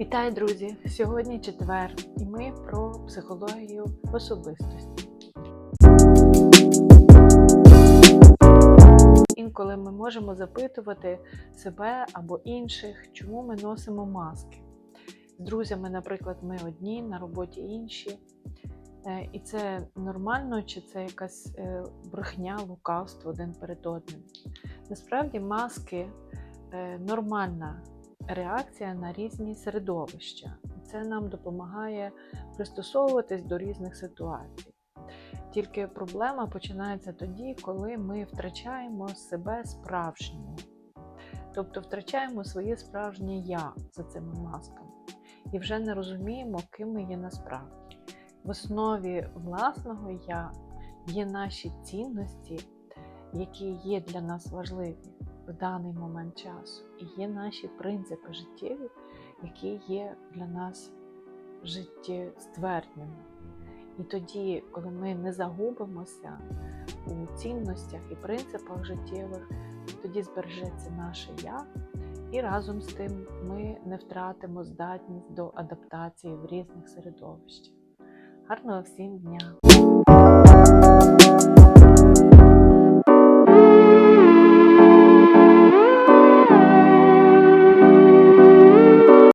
Вітаю, друзі! Сьогодні четвер, і ми про психологію особистості. Інколи ми можемо запитувати себе або інших, чому ми носимо маски. З друзями, наприклад, ми одні, на роботі інші. Е, І це нормально, чи це якась е, брехня, лукавство один перед одним. Насправді маски е, нормальна реакція на різні середовища. Це нам допомагає пристосовуватись до різних ситуацій. Тільки проблема починається тоді, коли ми втрачаємо себе справжнього. Тобто втрачаємо своє справжнє я за цими масками і вже не розуміємо, ким ми є насправді. В основі власного я є наші цінності, які є для нас важливі в даний момент часу, і є наші принципи життєві, які є для нас життєствердними. І тоді, коли ми не загубимося у цінностях і принципах життєвих, тоді збережеться наше я, і разом з тим ми не втратимо здатність до адаптації в різних середовищах. Гарного всім дня!